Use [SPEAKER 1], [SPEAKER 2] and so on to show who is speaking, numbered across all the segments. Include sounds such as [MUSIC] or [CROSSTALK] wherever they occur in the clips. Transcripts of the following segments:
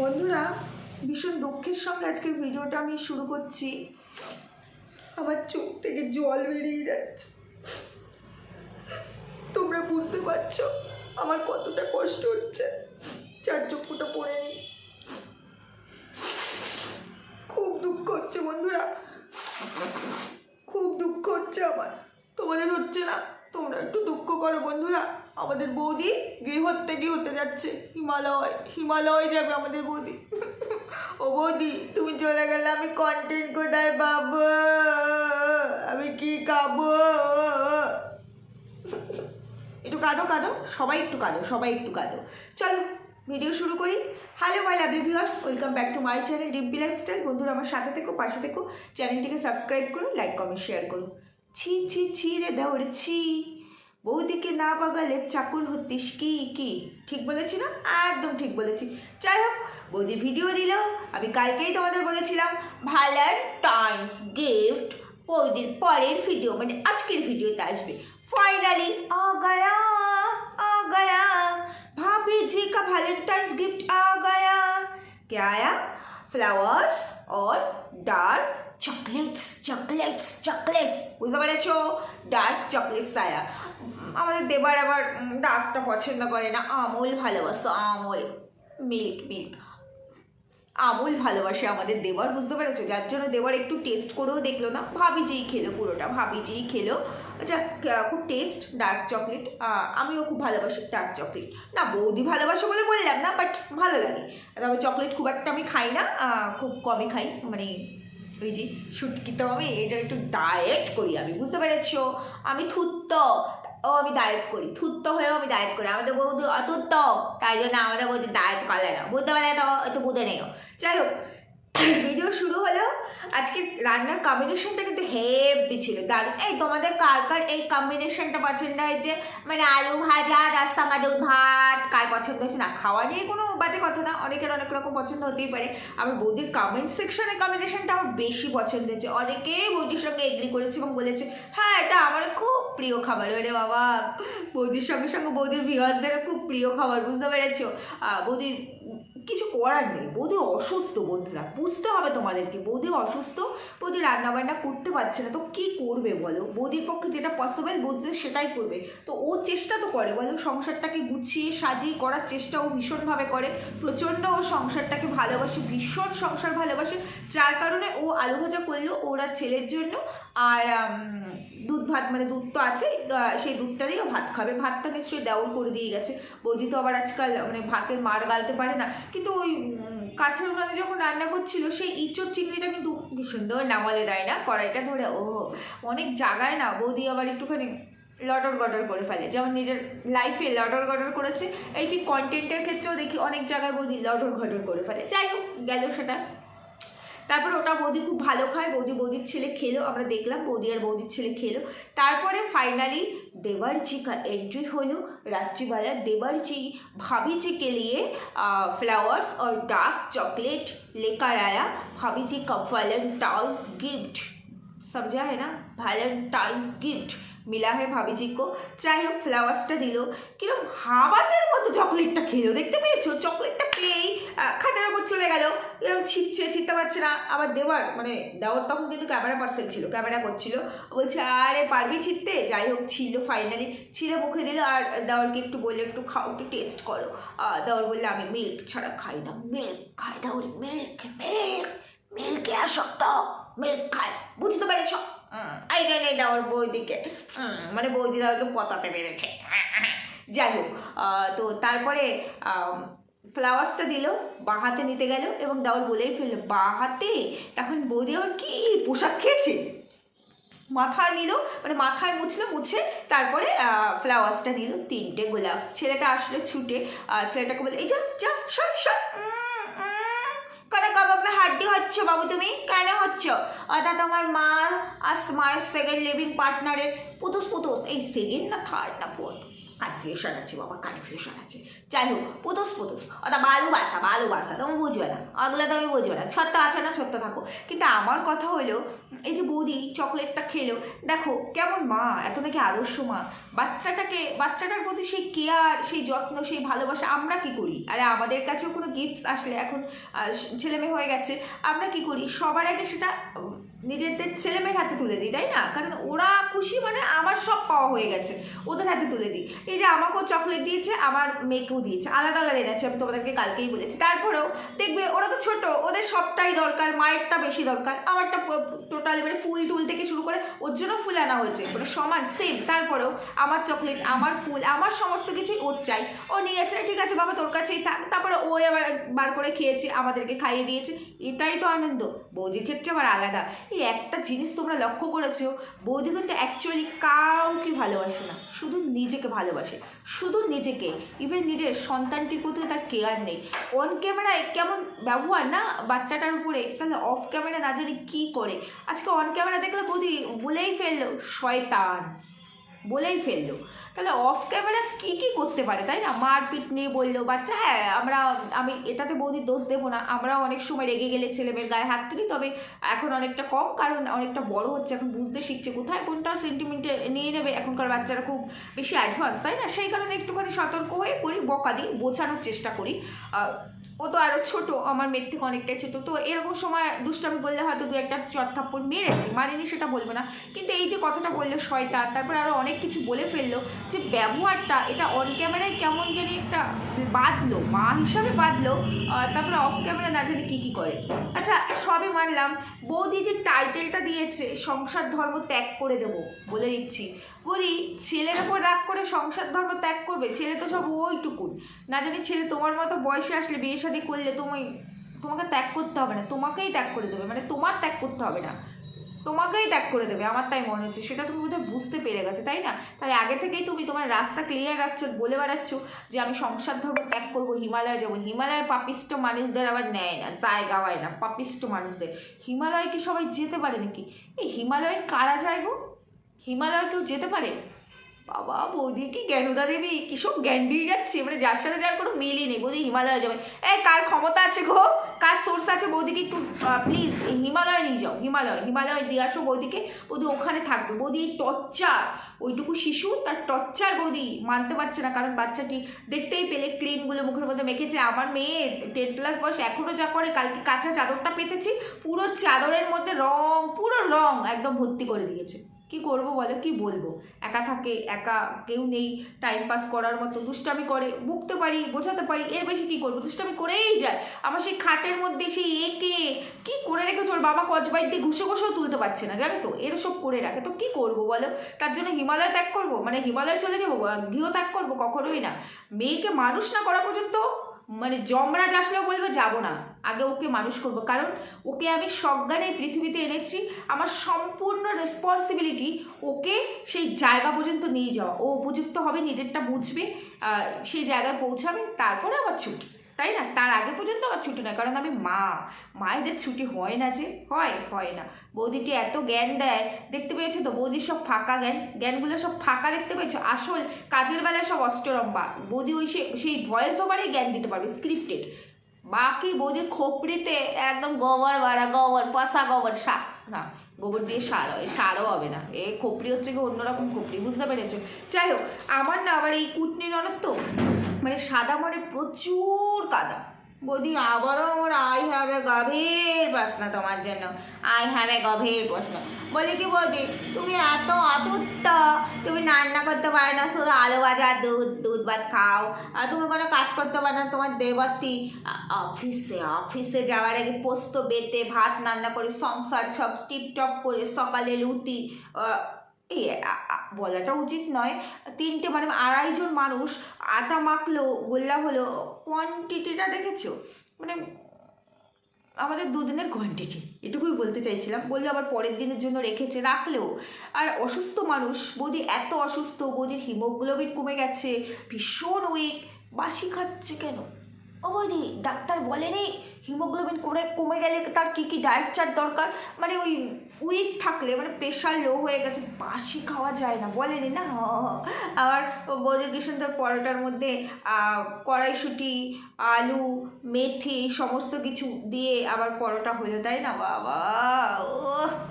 [SPEAKER 1] বন্ধুরা, ভীষণ দুঃখের সঙ্গে আজকের ভিডিওটা আমি শুরু করছি। আমার চোখ থেকে জল বেরিয়ে যাচ্ছে। তোমরা বুঝতে পারছ আমার কতটা কষ্ট হচ্ছে। চার চক্ষুটা পড়ে নি খুব দুঃখ হচ্ছে বন্ধুরা। খুব দুঃখ হচ্ছে আমার। তোমাদের হচ্ছে না, তোমরা একটু দুঃখ করো বন্ধুরা। আমাদের বৌদি গৃহত্যাগী হতে যাচ্ছে। হিমালয় হিমালয় যাবে আমাদের বৌদি। ও বৌদি, তুমি চলে গেলে আমি কন্টেন্ট কোথায় পাবো? আমি কি খাব? একটু কাঁদো কাঁদো। সবাই একটু কাঁদো, সবাই একটু কাঁদো। চলো ভিডিও শুরু করি। Hello my lovely viewers welcome back to my channel Dimpi lifestyle বন্ধুরা, আমার সাথে থেকো, পাশে থেকো। চ্যানেলটিকে সাবস্ক্রাইব করো লাইক কমেন্ট শেয়ার করো। ছি ছি ছি রে দাও রে ছি। বৌদিকে না বাগালে চাকুর হতিস কি কি ঠিক বলেছি না একদম ঠিক বলেছি যাই হোক বৌদি ভিডিও দিল আমি কালকেই তোমাদের বলেছিলাম ভ্যালেন্টাইন্স গিফট বৌদির পরের ভিডিও মানে আজকের ভিডিওতে আসবে फाइनली आ गया आ गया भाभी जी का वैलेंटाइंस गिफ्ट आ गया क्या आया फ्लावर्स और डार्क চকলেটস চকলেটস চকলেটস বুঝতে পেরেছো ডার্ক চকলেটস আয়া উম, আমাদের দেবার আবার ডাকটা পছন্দ করে না। আমল ভালোবাসো, আমল। Milk milk. আমল ভালোবাসে আমাদের দেওয়ার বুঝতে পেরেছ? যার জন্য দেওয়ার একটু টেস্ট করেও দেখল না। ভাবি যেই খেলো পুরোটা, ভাবি যেই খেলো। আচ্ছা খুব টেস্ট ডার্ক চকলেট আমিও খুব ভালোবাসি ডার্ক চকলেট না, বৌদি ভালোবাসে বলে বললাম না বাট ভালো লাগে। তবে চকলেট খুব একটা আমি খাই না। খুব কমই খাই। মানে ওই যে শুটকি তো আমি এটা একটু ডায়েট করি আমি, বুঝতে পেরেছ? আমি থুত্ত। ও, আমি ডায়েট করি। থুত্ত হয়েও আমি ডায়েট করি। আমাদের বৌদি অতুত্ত তাই জন্য আমাদের বৌদি ডায়েট করে না। বুঝতে পারলে তো একটু বুঝে নেই যাই হোক ভিডিও শুরু হলেও আজকে রান্নার কম্বিনেশনটা কিন্তু হেভি ছিল। দারুণ। এই তোমাদের কার কার এই কম্বিনেশনটা পছন্দ হয়েছে? মানে আলু ভাজা, রাস্তা সঙ্গে ভাত, কার পছন্দ হয়েছে? না, খাওয়া নিয়ে কোনো বাজে কথা না, অনেকের অনেক রকম পছন্দ হতেই পারে। আমার বৌদির কমেন্ট সেকশনে কম্বিনেশনটা আমার বেশি পছন্দ হয়েছে। অনেকেই বৌদির সঙ্গে এগ্রি করেছে এবং বলেছে হ্যাঁ এটা আমার খুব প্রিয় খাবার। ওরে বাবা, বৌদির সঙ্গে সঙ্গে বৌদির ভিওয়ার্সদেরও খুব প্রিয় খাবার, বুঝতে পেরেছ? বৌদি কিছু করার নেই। বৌদি অসুস্থ, বন্ধুরা। বুঝতে হবে তোমাদেরকে। বৌদি অসুস্থ, বৌদি রান্নাবান্না করতে পারছে না। তো কি করবে বলো? বৌদির পক্ষে যেটা পসিবল বৌদি সেটাই করবে। তো ও চেষ্টা তো করে বলো, সংসারটাকে গুছিয়ে সাজিয়ে করার চেষ্টা ও ভীষণভাবে করে। প্রচণ্ড ও সংসারটাকে ভালোবাসে, ভীষণ সংসার ভালোবাসে। যার কারণে ও আলু ভাজা করল ওর ছেলের জন্য। আর দুধ ভাত মানে দুধ তো আছে সেই দুধটা দিয়েও ভাত খাবে। ভাতটা নিশ্চয়ই দেওয়াল করে দিয়ে গেছে। বৌদি তো আবার আজকাল মানে ভাতের মার গালতে পারে না। কিন্তু ওই কাঠের উনানে যখন রান্না করছিল, সেই ইঁচড় চিংড়িটা কিন্তু কি সুন্দর নামালে দেয় না? কড়াইটা ধরে, ও, অনেক জায়গায় না, বৌদি আবার একটুখানি লটর গটর করে ফেলে। যেমন নিজের লাইফে লটর গটর করেছে, এই ঠিক কন্টেন্টের ক্ষেত্রেও দেখি অনেক জায়গায় বৌদি লটর ঘটর করে ফেলে। যাই হোক, গেল সেটা। তারপর ওটা বৌদি খুব ভালো খায় বৌদি বৌদির ছেলে খেলো আমরা দেখলাম বৌদি আর বৌদির ছেলে খেলো তারপরে फाइनली देवर्जी का एंट्री হলো রাত্রিবেলা देवर्जी भाभी जी के लिए फ्लावर्स और डार्क चॉकलेट लेकर आया भाभी जी का वैलेंटाइंस गिफ्ट समझा है ना वैलेंटाइंस गिफ्ट মিলা है ভাবি কো যাই হোক ফ্লাওয়ার্সটা দিল। কীরকম হাওয়াতের মতো চকলেটটা খেলো, দেখতে পেয়েছ? চকলেটটা পেয়েই খাতার উপর চলে গেল। এরকম ছিটছে, ছিটতে পারছে না। আবার দেওয়ার মানে দেওয়ার তখন কিন্তু ক্যামেরা পার্সেল ছিল ক্যামেরা করছিল। বলছে, আরে, পারবি ছিটতে? যাই হোক ছিল ফাইনালি ছিঁড়ে মুখে দিল আর দেওয়ারকে একটু বলল, একটু খাও, একটু টেস্ট করো। দেওয়ার বললে, আমি মিল্ক ছাড়া খাই না মিল্ক খাই, দেওয়ার মিল্ক মিল্ক মিল্কে আসক্ত মিল্ক খায় বুঝতে পেরেছ? এই দেওয়ার বৌদিকে। মানে বৌদি দেওয়াকে পতাতে পেরেছে। যাই হোক তো তারপরে ফ্লাওয়ার্সটা দিল, বাঁ হাতে নিতে গেল এবং দেওয়ার বলেই ফেলল, বাঁ হাতে? তখন বৌদি আবার কি পোশাক খেয়েছে? মাথায় নিল মানে মাথায় মুছলো, মুছে তারপরে ফ্লাওয়ার্সটা নিল তিনটে গোলাপ। ছেলেটা আসলে ছুটে ছেলেটাকে বলে এই যা যা সব সব কেন কাবাবে হাড্ডি হচ্ছে বাবু তুমি? কেন হচ্ছ? অর্থাৎ তোমার মার আর মায়ের সেকেন্ড লিভিং পার্টনারের পুতুস পুতুস। এই সেকেন্ড না থার্ড না ফোর্থ কনফিউশন আছে বাবা কনফিউশন আছে। যাই হোক পুতুস পুতুস। ওটা ভালোবাসা ভালোবাসা তুমি বুঝবে না। ওগুলো তুমি বুঝবে না। ছত্ত আছে না ছত্ত থাকো কিন্তু আমার কথা হলো, এই যে বৌদি চকলেটটা খেলো, দেখো কেমন মা, এত নাকি আদর্শ মা বাচ্চাটাকে, বাচ্চাটার প্রতি সেই কেয়ার সেই যত্ন, সেই ভালোবাসা আমরা কি করি? আরে আমাদের কাছেও কোনো গিফটস আসলে এখন ছেলেমেয়ে হয়ে গেছে, আমরা কি করি? সবার আগে সেটা নিজেদের ছেলে মেয়ের হাতে তুলে দিই, তাই না? কারণ ওরা খুশি মানে আমার সব পাওয়া হয়ে গেছে, ওদের হাতে তুলে দিই। এই যে আমাকেও চকলেট দিয়েছে, আমার মেয়েকেও দিয়েছে, আলাদা আলাদা এনেছে, আমি তোমাদেরকে কালকেই বলেছি। তারপরেও দেখবে ওরা তো ছোট, ওদের সবটাই দরকার, মায়েরটা বেশি দরকার, আমারটা টোটাল মানে ফুল টুল থেকে শুরু করে ওর জন্য ফুল আনা হয়েছে মানে সমান সেম তারপরেও আমার চকলেট আমার ফুল, আমার সমস্ত কিছুই ওর চাই। ও নিয়েছে, ঠিক আছে, বাবা তোর কাছেই থাক। তারপরে ও এবার বার করে খেয়েছে, আমাদেরকে খাইয়ে দিয়েছে। এটাই তো আনন্দ। বৌদির ক্ষেত্রে আবার আলাদা। এই একটা জিনিস তোমরা লক্ষ্য করেছ বৌদি কিন্তু অ্যাকচুয়ালি কাউকে ভালোবাসে না, শুধু নিজেকে ভালোবাসে, শুধু নিজেকে ইভেন নিজের সন্তানটির প্রতি তার কেয়ার নেই। অন ক্যামেরায় কেমন ব্যবহার না, বাচ্চাটার উপরে, তাহলে অফ ক্যামেরা না জানি কী করে। আজকে অন ক্যামেরা দেখলে বৌদি বলেই ফেলল, শয়তান। বলেই ফেলল। তাহলে অফ ক্যামেরা কী কী করতে পারে, তাই না? মারপিট নিয়ে বলল, বাচ্চা হ্যাঁ আমরা, আমি, এটাতে বৌদির দোষ দেবো না। আমরা অনেক সময় রেগে গেলে ছেলে মেয়ের গায়ে হাত তুলি, তবে এখন অনেকটা কম, কারণ অনেকটা বড় হচ্ছে, এখন বুঝতে শিখছে কোথায়, কোনটা সেন্টিমেন্টে নিয়ে নেবে। এখনকার বাচ্চারা খুব বেশি অ্যাডভান্স তাই না? সেই কারণে একটুখানি সতর্ক হয়ে করি, বকা দিই, বোঝানোর চেষ্টা করি। ও তো আরও ছোটো আমার মেয়ের থেকে অনেকটাই ছোটো। তো এরকম সময় দুষ্টামি বললে হয়তো দু একটা চত্থাপ্পড় মেরেছি মারিনি সেটা বলব না। কিন্তু এই যে কথাটা বলল শয়তান তারপর আরও অনেক কিছু বলে ফেলল যে ব্যবহারটা এটা অন ক্যামেরায় কেমন জানি একটা বাদলো মা হিসাবে আহ, তারপরে অফ ক্যামেরা না জানি কী কী করে। আচ্ছা সবে মানলাম। বৌদি যে টাইটেলটা দিয়েছে সংসার ধর্ম ত্যাগ করে দেবো বলে দিচ্ছি। বলি, ছেলের ওপর রাগ করে সংসার ধর্ম ত্যাগ করবে, ছেলে তো সব ওইটুকুন। না জানি ছেলে তোমার মতো বয়সে আসলে বিয়ে শাদী করলে তুমি, তোমাকে ত্যাগ করতে হবে না, তোমাকেই ত্যাগ করে দেবে মানে তোমার ত্যাগ করতে হবে না। তোমাকেই ত্যাগ করে দেবে, আমার তাই মনে হচ্ছে, সেটা তুমি বোধহয় বুঝতে পেরে গেছে, তাই না? তাই আগে থেকেই তুমি তোমার রাস্তা ক্লিয়ার রাখছো, বলে বেড়াচ্ছ যে আমি সংসার ধর্ম ত্যাগ করব, হিমালয়ে যাব। হিমালয়ে পাপিষ্ট মানুষদের আবার নেয় না, জায়গা হয় না, পাপিষ্ট মানুষদের। হিমালয়ে কি সবাই যেতে পারে নাকি? এই হিমালয়ে কারা যায় গো? হিমালয় কেউ যেতে পারে? বাবা, বৌদি, কি জ্ঞানদা দেবী? কি সব জ্ঞান দিয়ে যাচ্ছে? মানে যার সাথে যার কোনো মিলই নেই, বৌদি হিমালয় যাবে। এ কার ক্ষমতা আছে গো? কার সোর্স আছে? বৌদিকে একটু প্লিজ হিমালয় নিয়ে যাও, হিমালয় হিমালয় দিয়ে আসো বৌদিকে। বৌদি ওখানে থাকবে। বৌদি টর্চার ওইটুকু শিশু, তার টর্চার বৌদি মানতে পারছে না, কারণ বাচ্চাটি দেখতেই পেলে ক্রিমগুলো মুখের মধ্যে মেখেছে। আমার মেয়ে টেন প্লাস বয়স এখনও যা করে, কালকে কাঁচা চাদরটা পেতেছি, পুরো চাদরের মধ্যে রং, পুরো রং একদম ভর্তি করে দিয়েছে। কি করব বলো? কি বলব? একা থাকে, একা কেউ নেই টাইম পাস করার মতো দুষ্টামি করে বুকতে পারি বোঝাতে পারি, এর বেশি কি করব? দুষ্টামি করেই যায়। আমার সেই খাটের মধ্যে সেই একে কি করে রেখেছে ওর বাবা? কচবাইট দিয়ে ঘুষে ঘুষেও তুলতে পারছে না, জানো তো? এরসব করে রাখে। তো কি করব বলো? তার জন্য হিমালয় ত্যাগ করব? মানে হিমালয় চলে যাব? গৃহ ত্যাগ করব? কখনোই না। মেয়েকে মানুষ না করা পর্যন্ত মানে জমরা আসলেও বলব, যাব না। আগে ওকে মানুষ করব। কারণ ওকে আমি সজ্ঞানে পৃথিবীতে এনেছি। আমার সম্পূর্ণ রেসপন্সিবিলিটি ওকে সেই জায়গা পর্যন্ত নিয়ে যাওয়া। ও উপযুক্ত হবে, নিজেরটা বুঝবে সেই জায়গায় পৌঁছাবে, তারপরে আবার ছুটি তাই না? তার আগে পর্যন্ত আবার ছুটি নয়, কারণ আমি মা। মায়েদের ছুটি হয় না যে, হয় হয় না। বৌদিটি এত জ্ঞান দেয়, দেখতে পেয়েছ তো? বৌদির সব ফাঁকা জ্ঞান, জ্ঞানগুলো সব ফাঁকা দেখতে পেয়েছ? আসল কাজের বেলায় সব অষ্টরম্বা বৌদি ওই সে, সেই ভয়েস ওভারেই জ্ঞান দিতে পারবে স্ক্রিপ্টেড বাকি বৌদির খোপড়িতে একদম গোবর বাড়া, গোবর পশা গোবর সার না, গোবর দিয়ে সার হয় সারও হবে না। এ খোপড়ি হচ্ছে কি অন্যরকম খোপড়ি, বুঝতে পেরেছ? যাই হোক, আমার না আবার এই কুটনি ননদ তো? মানে সাদা মানে প্রচুর কাদা। বৌদি আবারও আমার আই হ্যাভ এ গভীর প্রশ্ন তোমার জন্য। আই হ্যাভ এ গভীর প্রশ্ন। বলি কি বৌদি তুমি এত অতুত্ত তুমি রান্না করতে পারো না শুধু আলু ভাজা দুধ দুধ ভাত খাও। আর তুমি কোনো কাজ করতে পারো না তোমার দেবত্তি অফিসে অফিসে যাওয়ার আগে পোস্ত বেতে ভাত রান্না করে সংসার সব টিপটপ করে সকালে আহ, এই বলাটা উচিত নয়। তিনটে মানে আড়াইজন মানুষ, আটা মাখলো, গোল্লা হলো কোয়ান্টিটিটা দেখেছ? মানে আমাদের দুদিনের কোয়ান্টিটি এটুকুই বলতে চাইছিলাম। বললে আবার পরের দিনের জন্য রেখেছে রাখলেও আর অসুস্থ মানুষ, বৌদি এত অসুস্থ, বৌদির হিমোগ্লোবিন কমে গেছে, ভীষণ উইক বাসি খাচ্ছে কেন? ও বৌদি, ডাক্তার বলেনি হিমোগ্লোবিন করে কমে গেলে তার কী কী ডায়েট চার্ট দরকার? মানে ওই উইক থাকলে মানে প্রেশার লো হয়ে গেছে, বাসি খাওয়া যায় না, বলেনি না? [LAUGHS] আবার বৌদি কি পরোটার মধ্যে কড়াইশুঁটি, আলু, মেথি, সমস্ত কিছু দিয়ে আবার পরোটা হলো, তাই না? বাবা ও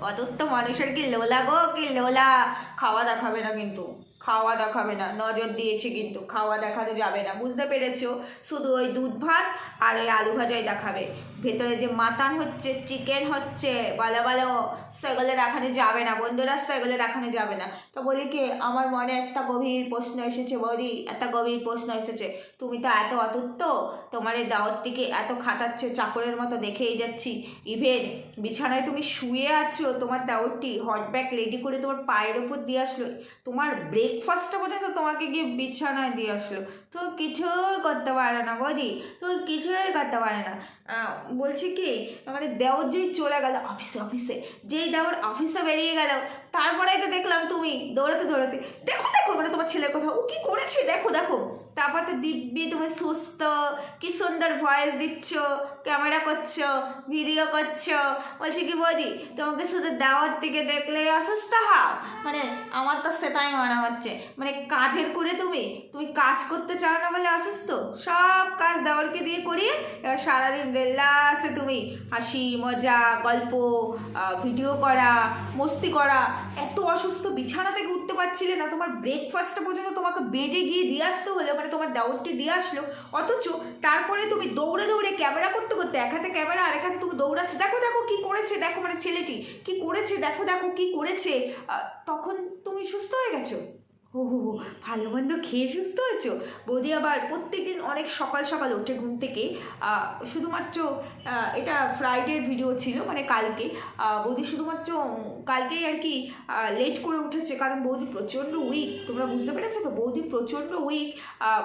[SPEAKER 1] অতত্য মানুষের কি লোলা গো, কি লোলা! খাওয়া দেখাবে না কিন্তু। খাওয়া দেখাবে না, নজর দিয়েছে কিন্তু, খাওয়া দেখানো যাবে না। বুঝতে পেরেছ? শুধু ওই দুধ ভাত আর ওই আলু ভাজাই দেখাবে। ভেতরে যে মাটন হচ্ছে চিকেন হচ্ছে ভালো ভালো সেগুলো দেখানো যাবে না, বন্ধুরা সেগুলো দেখানো যাবে না। তো বলি কি, আমার মনে একটা গভীর প্রশ্ন এসেছে বৌদি, একটা গভীর প্রশ্ন এসেছে। তুমি তো এত অতুত্ত, তোমার এই দাওয়াতটিকে এত খাতাচ্ছে চাকরের মতো দেখেই যাচ্ছি। ইভেন বিছানায় তুমি শুয়ে আছো, তোমার দাওয়াতটি হট ব্যাগ রেডি করে তোমার পায়ের ওপর দিয়ে আসলো। তোমার ব্রেকফাস্টটা তো তোমাকে গিয়ে বিছানায় দিয়ে আসলো। তো কিছুই করতে পারে না বৌদি, তো কিছুই করতে পারে না। বলছি কি মানে দেওর যেই চলে গেল অফিসে অফিসে যেই দেওর অফিসে বেরিয়ে গেল তারপরেই তো দেখলাম তুমি, দৌড়াতে দৌড়াতে, দেখো দেখো মানে তোমার ছেলের কথা, ও কি করেছে? দেখো দেখো। তারপর তো দিব্যি, তুমি সুস্থ, কি সুন্দর ভয়েস দিচ্ছ ক্যামেরা করছ ভিডিও করছ। বলছি কি বৌদি, তোমাকে শুধু দেওয়ার দিকে দেখলে অসুস্থ হও। মানে আমার তো সেটাই মনে হচ্ছে। মানে কাজের করে তুমি তুমি কাজ করতে চাও না বলে অসুস্থ? সব কাজ দেওয়ারকে দিয়ে করিয়ে, এবার সারাদিন রেলাসে তুমি হাসি, মজা, গল্প ভিডিও করা, মস্তি করা এত অসুস্থ বিছানা থেকে উঠতে পারছিলে না, তোমার ব্রেকফাস্টটা পর্যন্ত তোমাকে বেডে গিয়ে দিয়ে আসতে হলো মানে তোমার ডাউটটি দিয়ে আসলো। অথচ তারপরে তুমি দৌড়ে দৌড়ে ক্যামেরা করতে করতে এক হাতে ক্যামেরা আর এক হাতে তুমি দৌড়াচ্ছ, দেখো দেখো কী করেছে, দেখো মানে ছেলেটি, কি করেছে, দেখো দেখো কি করেছে। তখন তুমি সুস্থ হয়ে গেছো? ও ভালো মন্দ খেয়ে সুস্থ হয়েছো বৌদি আবার প্রত্যেকদিন অনেক সকাল সকাল ওঠে ঘুম থেকে শুধুমাত্র এটা ফ্রাইডের ভিডিও ছিল মানে কালকে বৌদি শুধুমাত্র কালকেই আর কি লেট করে উঠেছে, কারণ বৌদি প্রচণ্ড উইক তোমরা বুঝতে পেরেছ তো? বৌদি প্রচণ্ড উইক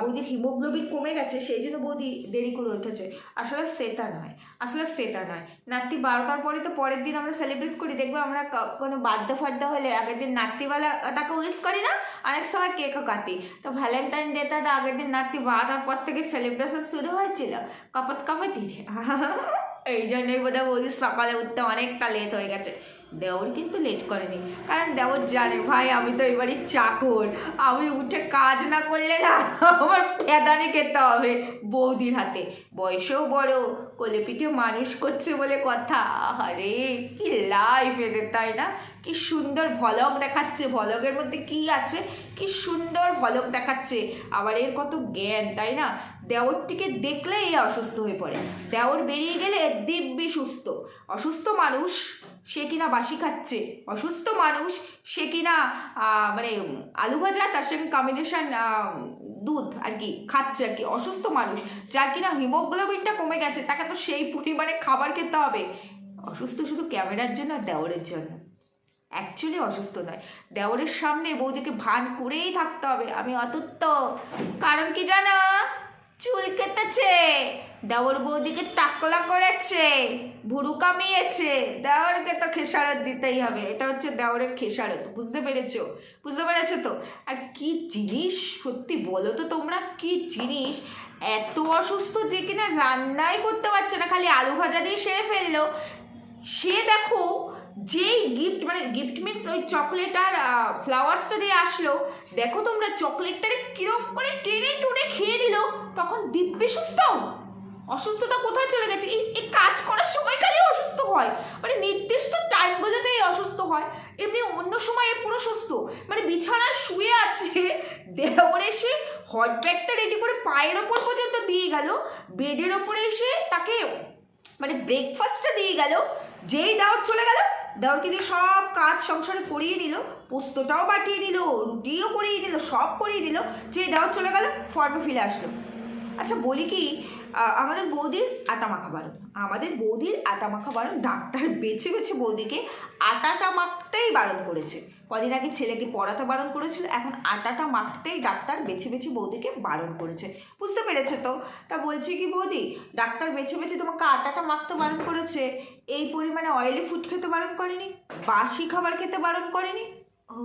[SPEAKER 1] বৌদির হিমোগ্লোবিন কমে গেছে, সেই জন্য বৌদি দেরি করে উঠেছে। আসলে সেটা নয়। আসলে সেটা নয়। নাতি বারোটার পরে তো পরের দিন আমরা সেলিব্রেট করি। দেখব আমরা কোনো বাদ্য ফাদ্য হলে আগের দিন নাতিওয়ালাটাকে উইশ করি না অনেক সময় কেকও কাটি। তো ভ্যালেন্টাইন ডেটা তো আগের দিন নাতি বারোটার পর থেকে সেলিব্রেশন শুরু হয়েছিল। কপত কপত [LAUGHS] এই জন্যই বোধহয় বৌদি সকালে উঠতে অনেকটা লেট হয়ে গেছে। দেওর কিন্তু লেট করেনি। কারণ দেওর জানে, ভাই, আমি তো এবারে চাকর। আমি উঠে কাজ না করলে না আমার পেদানি খেতে হবে। বৌদির হাতে। বয়সেও বড়, কোলে পিঠে মানুষ করছে বলে কথা। আরে কি লাইফ এদের, তাই না? কি সুন্দর ভলক দেখাচ্ছে। ভলকের মধ্যে কি আছে? কি সুন্দর ভলক দেখাচ্ছে। আবার এর কত জ্ঞান, তাই না? দেওরটিকে দেখলেই অসুস্থ হয়ে পড়ে। দেওর বেরিয়ে গেলে দিব্যি সুস্থ। অসুস্থ মানুষ সে কিনা বাসি খাচ্ছে। অসুস্থ মানুষ, সে কিনা মানে আলু ভাজা, তার সঙ্গে কম্বিনেশন দুধ আর কি খাচ্ছে আর কি। অসুস্থ মানুষ, যার কিনা হিমোগ্লোবিনটা কমে গেছে, তাকে তো সেই পরিমাণে খাবার খেতে হবে। অসুস্থ শুধু ক্যামেরার জন্য আর দেওরের জন্য। অ্যাকচুয়ালি অসুস্থ নয়। দেওরের সামনে বৌদিকে ভান করেই থাকতে হবে। আমি অতুত্ত। কারণ কি জানো? চুল কেটেছে দেওর বৌদিকে টাকলা করেছে, ভুরু কামিয়েছে। দেওরকে তো খেসারত দিতেই হবে, এটা হচ্ছে দেওরের খেসারত, বুঝতে পেরেছ? বুঝতে পেরেছ তো? আর কি জিনিস, সত্যি বলো তো তোমরা, কি জিনিস? এত অসুস্থ যে কিনা রান্নাই করতে পারছে না, খালি আলু ভাজা দিয়ে সেরে ফেলল। সে দেখো, যেই গিফট মানে গিফট মিনস ওই চকলেট আর ফ্লাওয়ার্সটা দিয়ে আসলো, দেখো তোমরা চকলেটটারে কিরম করে টেনে টুনে খেয়ে নিল। তখন দিব্যি সুস্থ? অসুস্থতা কোথায় চলে গেছে? এই এই কাজ করার সময় খালি অসুস্থ হয়। মানে নির্দিষ্ট টাইম টাইমগুলোতেই অসুস্থ হয়। এমনি অন্য সময় এ পুরো সুস্থ। মানে বিছানায় শুয়ে আছে দেওয়ার এসে হট ব্যাগটা রেডি করে পায়ের ওপর পর্যন্ত দিয়ে গেল। বেডের ওপরে এসে তাকে মানে ব্রেকফাস্টটা দিয়ে গেল। যেই দাওয়ার চলে গেল দাওয়ারকে দিয়ে সব কাজ সংসারে করিয়ে নিল। পোস্তটাও বাটিয়ে নিল, রুটিও করিয়ে নিল, সব করিয়ে নিল। যেই দাওয়ার চলে গেল ফর্মে ফিরে আসলো। আচ্ছা বলি কি আমাদের বৌদির আটা মাখা বারণ। আমাদের বৌদির আটা মাখা বারণ ডাক্তার বেছে বেছে বৌদিকে আটাটা মাখতেই বারণ করেছে। কদিন আগে ছেলেকে পড়াতে বারণ করেছিল, এখন আটাটা মাখতেই ডাক্তার বেছে বেছে বৌদিকে বারণ করেছে। বুঝতে পেরেছে তো? তা বলছি কি বৌদি, ডাক্তার বেছে বেছে তোমাকে আটাটা মাখতে বারণ করেছে? এই পরিমাণে অয়েলি ফুড খেতে বারণ করেনি? বাসি খাবার খেতে বারণ করেনি? ও,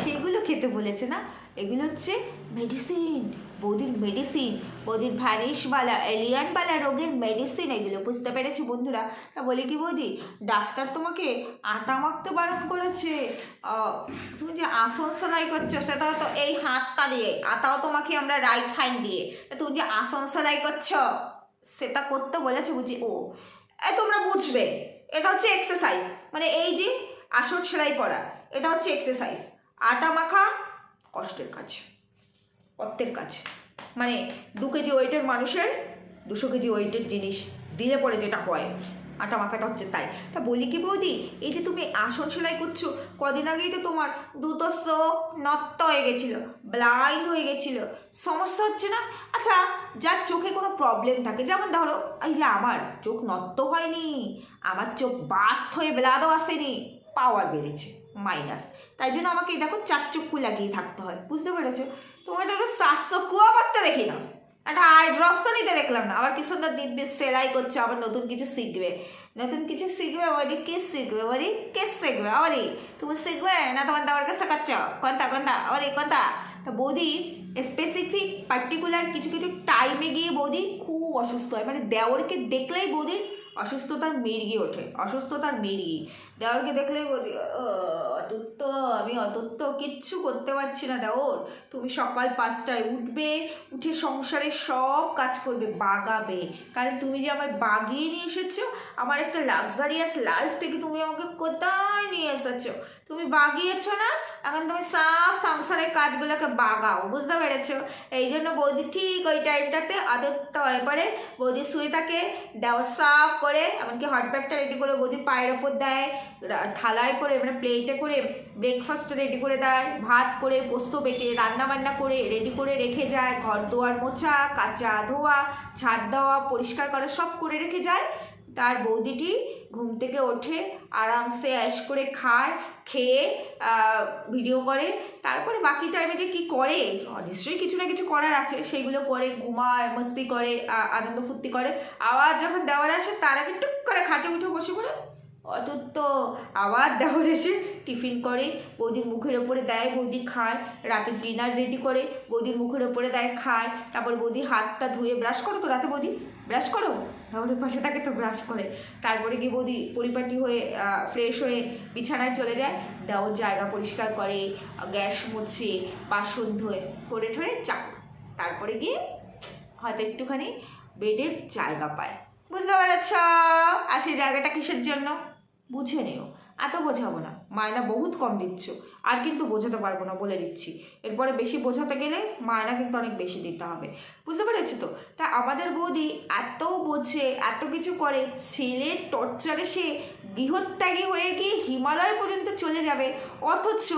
[SPEAKER 1] সেগুলো খেতে বলেছে না? এগুলো হচ্ছে মেডিসিন বৌদির মেডিসিন বৌদির ভ্যানিশওয়ালা এলিয়ানওয়ালা রোগের মেডিসিন এগুলো, বুঝতে পেরেছি বন্ধুরা? তা বলি কি বৌদি, ডাক্তার তোমাকে আটা মাখতে বারণ করেছে। তুমি যে আসন সেলাই করছ সেটা তো এই হাতটা দিয়ে, আটাও তোমাকে আমরা রাইট হ্যান্ড দিয়ে। তুমি যে আসন সেলাই করছ, সেটা করতে বলেছে বুঝি? ও, এ তোমরা বুঝবে, এটা হচ্ছে এক্সারসাইজ মানে এই যে আসন সেলাই করা, এটা হচ্ছে এক্সারসাইজ আটা মাখা, কষ্টের কাজ। কষ্টের কাজ। মানে দু কেজি ওয়েটের মানুষের দুশো কেজি ওয়েটের জিনিস দিলে পরে যেটা হয় আটা মাখাটা হচ্ছে তাই। তা বলি কি বৌদি, এই যে তুমি আসন সেলাই করছ, কদিন আগেই তো তোমার চোখ নত্ত হয়ে গেছিল ব্লাইন্ড হয়ে গেছিল। সমস্যা হচ্ছে না? আচ্ছা যার চোখে কোনো প্রবলেম থাকে, যেমন ধরো, এই যে আমার চোখ নত্ত হয়নি, আমার চোখ বাস্ট হয়ে ব্লাডও আসেনি পাওয়ার বেড়েছে মাইনাস তাই জন্য আমাকে, দেখো, চার চক্ষু লাগিয়ে থাকতে হয়, বুঝতে পেরেছ? তোমার একটা শ্বাসচক্ষুও করতে দেখি না। একটা আই ড্রপসও নিতে দেখলাম না। আবার কি সুন্দর দিব্যি সেলাই করছে, আবার নতুন কিছু শিখবে। নতুন কিছু শিখবে বলি, কে শিখবে বলি, কে শিখবে? আবারই তুমি শিখবে না তোমার দেওয়ারকে শেখাচ্ছ কোনটা কোনটা? আবার এই, কোনটা? তা বৌদি স্পেসিফিক পার্টিকুলার কিছু কিছু টাইমে গিয়ে বৌদি খুব অসুস্থ হয়। মানে দেওরকে দেখলেই বৌদির অসুস্থতার মেরিয়ে ওঠে, অসুস্থতার মেরিয়ে দেওরকে দেখলেই বৌদি আমি কিচ্ছু করতে পারছি না দেওর। তুমি সকাল পাঁচটায় উঠবে, উঠে সংসারের সব কাজ করবে, বাগাবে। কারণ তুমি যে আমার বাগিয়ে নিয়ে এসেছ, আমার একটা লাক্সারিয়াস লাইফ থেকে তুমি আমাকে কোথায় নিয়ে এসেছ? তুমি বাগিয়েছো না? এখন তুমি সব সংসারের কাজগুলোকে বাগাও, বুঝতে পেরেছ? এই জন্য বৌদি ঠিক ওই টাইমটাতে আদত্ত হয়ে পড়ে বৌদি শুয়ে থাকে দেওয়া সাফ করে, এমনকি হট ব্যাগটা রেডি করে বৌদি পায়ের ওপর দেয় থালায় করে মানে প্লেটে করে ব্রেকফাস্ট রেডি করে দেয়, ভাত করে, পোস্ত বেটে রান্না বান্না করে রেডি করে রেখে যায়, ঘর দোয়ার মোছা, কাচা ধোয়া ঝাড় দেওয়া, পরিষ্কার করা সব করে রেখে যায়। তার বৌদিটি ঘুম থেকে ওঠে, আরামসে অ্যাশ করে খায়, খেয়ে ভিডিও করে। তারপরে বাকি টাইমে যে কি করে নিশ্চয়ই কিছু না কিছু করার আছে। সেইগুলো করে, ঘুমায়, মস্তি করে আনন্দ ফুর্তি করে। আবার যখন দেওয়ার আসে, তার টুক করে খাটে উঠে বসে পড়ে। অতুত্ত আবার দেওয়ার এসে টিফিন করে। বৌদির মুখের ওপরে দেয়, বৌদি খায়। রাতে ডিনার রেডি করে, বৌদির মুখের ওপরে দেয়, খায়। তারপর বৌদি হাতটা ধুয়ে ব্রাশ করো তো রাতে বৌদি। ব্রাশ করো? তারপরে পাশে থাকে তো ব্রাশ করে। তারপরে গিয়ে বৌদি, পরিপাটি হয়ে ফ্রেশ হয়ে বিছানায় চলে যায় দেওয়ার জায়গা পরিষ্কার করে, গ্যাস মুছে, বাসন ধোয়ে, করে ঠরে চা তারপরে গিয়ে হয়তো একটুখানি বেডের জায়গা পায়। বুঝতে পারছ? আর সেই জায়গাটা কিসের জন্য? বুঝে নিও। এত বোঝাবো না। মায়না বহুত কম দিচ্ছ। আর কিন্তু বোঝাতে পারব না, বলে দিচ্ছি। এরপরে বেশি বোঝাতে গেলে মায়না কিন্তু অনেক বেশি দিতে হবে। বুঝতে পেরেছি তো? তা আমাদের বৌদি এত বোঝে, এত কিছু করে, ছেলের টর্চারে সে গৃহত্যাগী হয়ে গিয়ে হিমালয় পর্যন্ত চলে যাবে। অথচ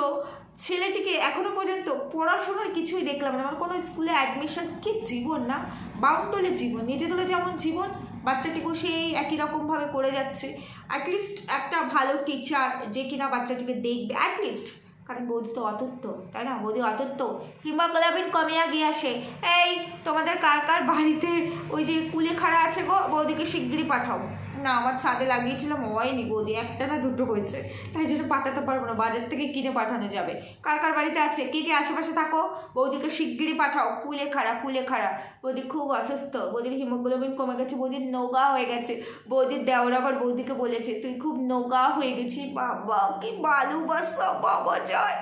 [SPEAKER 1] ছেলেটিকে এখনও পর্যন্ত পড়াশোনার কিছুই দেখলাম না। আমার কোনো স্কুলে অ্যাডমিশন কি জীবন না? বাউন্ডলে জীবন নিজেদের যেমন জীবন বাচ্চাটিকেও সেই একই রকমভাবে করে যাচ্ছে। অ্যাটলিস্ট একটা ভালো টিচার যে কিনা বাচ্চাটিকে দেখবে। অ্যাটলিস্ট কারণ বৌদি তো অতত্ত্ব তাই না? বৌদি অতুত্ত। হিমোগ্লোবিন কমিয়া আসে। এই, তোমাদের কার কার বাড়িতে ওই যে কুলে খাড়া আছে গো? বৌদিকে শিগগিরই পাঠাও। না, আমার ছাদে লাগিয়েছিলাম হয়নি বৌদি একটা না দুটো হয়েছে। তাই জন্য পাঠাতে পারব না, বাজার থেকে কিনে পাঠানো যাবে। কার কার বাড়িতে আছে? কে কে আশেপাশে থাকো? বৌদিকে শিগগিরই পাঠাও। কুলে খাড়া কুলে খাড়া। বৌদি খুব অসুস্থ। বৌদির হিমোগ্লোবিন কমে গেছে, বৌদির নৌগা হয়ে গেছে। বৌদির দেওর আবার বৌদিকে বলেছে, তুই খুব নৌগা হয়ে গেছিস, বাবা, কি ভালোবাসা বাবা জয়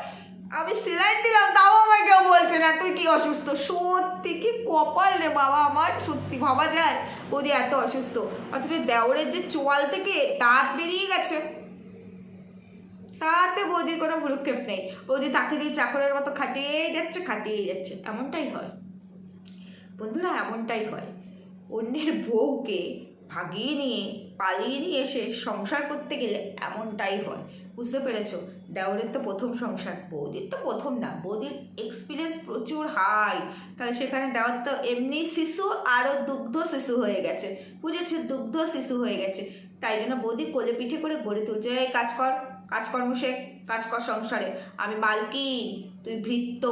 [SPEAKER 1] আমি সেলাই দিলাম, তাও আমায় কেউ বলছে না। তুই কি অসুস্থ? সত্যি কি কপাল রে বাবা আমার? সত্যি ভাবা যায়? বৌদি এত অসুস্থ। অথচ দেওরের যে চোয়াল থেকে দাঁত বেরিয়ে গেছে, তাতে বৌদির কোনো ভ্রুক্ষেপ নেই। বৌদি তাকে দিয়ে চাকরের মতো খাটিয়েই যাচ্ছে খাটিয়েই যাচ্ছে। এমনটাই হয়। বন্ধুরা, এমনটাই হয়। অন্যের বউকে ভাগিয়ে নিয়ে, পালিয়ে নিয়ে এসে সংসার করতে গেলে এমনটাই হয়। বুঝতে পেরেছ? দেওরের তো প্রথম সংসার, বৌদির তো প্রথম না, বৌদির এক্সপিরিয়েন্স প্রচুর হাই তাহলে সেখানে দেওয়ার তো এমনি শিশু আরও দুগ্ধ শিশু হয়ে গেছে। বুঝেছ? দুগ্ধ শিশু হয়ে গেছে। তাই জন্য বৌদি কোলে পিঠে করে গড়ে তুলছে, এই কাজ কর কাজকর্ম শেখ, কাজ কর সংসারে। আমি মালকিন, তুই ভৃত্য।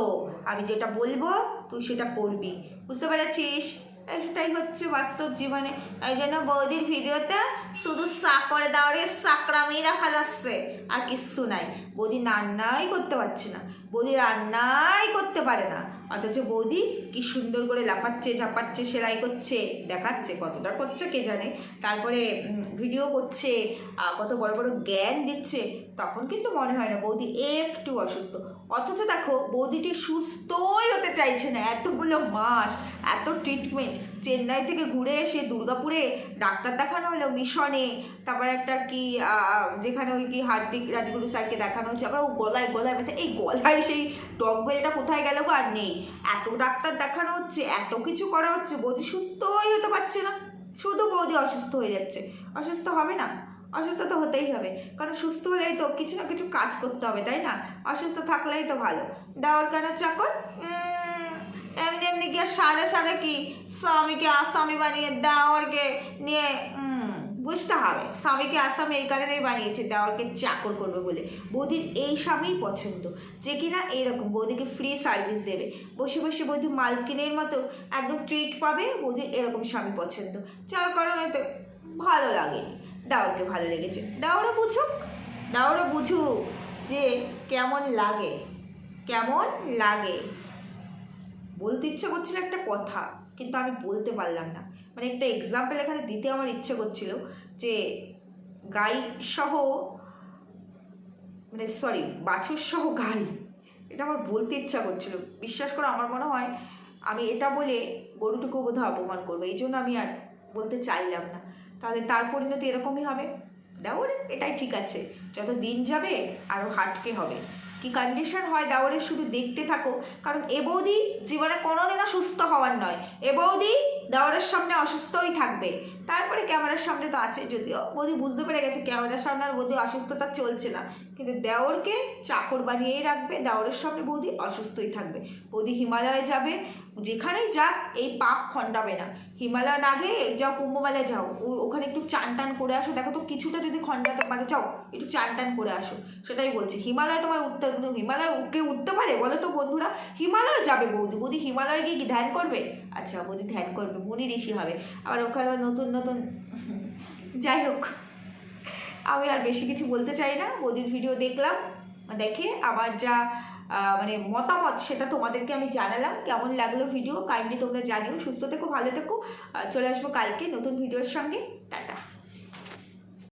[SPEAKER 1] আমি যেটা বলব, তুই সেটা করবি। বুঝতে পেরেছিস? এই সেটাই হচ্ছে বাস্তব জীবনে। এই জন্য বৌদির ভিডিওতে শুধু সা করে দাওয়ারে সাকরামি রাখা যাচ্ছে, আর কিচ্ছু নাই। বৌদি রান্নাই করতে পারছে না। বৌদি রান্নাই করতে পারে না। অথচ বৌদি কি সুন্দর করে লাপাচ্ছে ঝাপাচ্ছে, সেলাই করছে, দেখাচ্ছে, কতটা করছে কে জানে। তারপরে ভিডিও করছে কত বড় বড় জ্ঞান দিচ্ছে, তখন কিন্তু মনে হয় না বৌদি একটু অসুস্থ। অথচ দেখো বৌদিটি সুস্থই হতে চাইছে না, এতগুলো মাস, এত ট্রিটমেন্ট চেন্নাই থেকে ঘুরে এসে দুর্গাপুরে ডাক্তার দেখানো হলো, মিশনে। তারপর একটা কি যেখানে ওই কি হার্দিক রাজগুরু স্যারকে দেখানো হচ্ছে আবার ও গলায় গলায় ব্যথা। এই গলায় সেই ডগ বেলটা কোথায় গেল গো আর নেই। এত ডাক্তার দেখানো হচ্ছে, এত কিছু করা হচ্ছে, বৌদি সুস্থই হতে পারছে না। শুধু বৌদি অসুস্থ হয়ে যাচ্ছে। অসুস্থ হবে না। অসুস্থ তো হতেই হবে। কারণ সুস্থ হলেই তো কিছু না কিছু কাজ করতে হবে, তাই না? অসুস্থ থাকলেই তো ভালো। দেওয়ার কেন চাকর এমনি এমনি গিয়ে সাদে সাদে কি স্বামীকে, আসামি বানিয়ে দেওয়ারকে নিয়ে বুঝতে হবে। স্বামীকে, আসামি এই কারণেই বানিয়েছে দেওয়ারকে চাকর করবে বলে। বৌদির এই স্বামীই পছন্দ। যে কিনা এইরকম বৌদিকে ফ্রি সার্ভিস দেবে। বসে বসে বৌদি মালকিনের মতো একদম ট্রিট পাবে, বৌদির এরকম স্বামী পছন্দ। যার কারণে তো ভালো লাগেনি। দাওরকে ভালো লেগেছে। দাওরা বুঝুক। দাওরা বুঝুক যে কেমন লাগে। কেমন লাগে। বলতে ইচ্ছে করছিল একটা কথা, কিন্তু আমি বলতে পারলাম না। মানে একটা এক্সাম্পল এখানে দিতে আমার ইচ্ছে করছিল যে গাই সহ মানে সরি বাছুর সহ গাই। এটা আমার বলতে ইচ্ছা করছিল। বিশ্বাস করো, আমার মনে হয় আমি এটা বলে গরুটুকু বোধহয় অপমান করব। এই জন্য আমি আর বলতে চাইলাম না। তাহলে তার পরিণতি এরকমই হবে। দাওরে এটাই ঠিক আছে। যত দিন যাবে আরও হাটকে হবে। কি কন্ডিশন হয় দাওরে শুধু দেখতে থাকো। কারণ এ বৌদি জীবনে কোনোদিনও সুস্থ হওয়ার নয়। এ বৌদি দাওরের সামনে অসুস্থই থাকবে। তারপরে ক্যামেরার সামনে তো আছে যদিও। বৌদি বুঝতে পেরে গেছে ক্যামেরার সামনে আর বৌদি অসুস্থতা চলছে না। কিন্তু দেওরকে চাকর বানিয়েই রাখবে, দেওরের সামনে বৌদি অসুস্থই থাকবে। বৌদি হিমালয়ে যাবে, যেখানেই যাক এই পাপ খণ্ডাবে না। হিমালয় না গিয়ে যাও কুম্ভমেলায় যাও। ওখানে একটু চান টান করে আসো। দেখো তো কিছুটা যদি খণ্ডাতে পারো, যাও, একটু চান টান করে আসো। সেটাই বলছি। হিমালয় তোমায় উঠতে হিমালয় কেউ উঠতে পারে বলো তো বন্ধুরা? হিমালয় যাবে বৌদি। বৌদি হিমালয়ে গিয়ে কি ধ্যান করবে? আচ্ছা বৌদি ধ্যান করবে। মুনি ঋষি হবে। আবার ওখানে নতুন নতুন। যাই হোক, আমি আর বেশি কিছু বলতে চাই না। বৌদির ভিডিও দেখলাম, দেখে আমার যা মানে মতামত সেটা তোমাদেরকে আমি জানালাম। কেমন লাগল ভিডিও কাইন্ডলি তোমরা জানিও। সুস্থ থেকো, ভালো থেকো। চলে আসব কালকে নতুন ভিডিওর সঙ্গে। টাটা।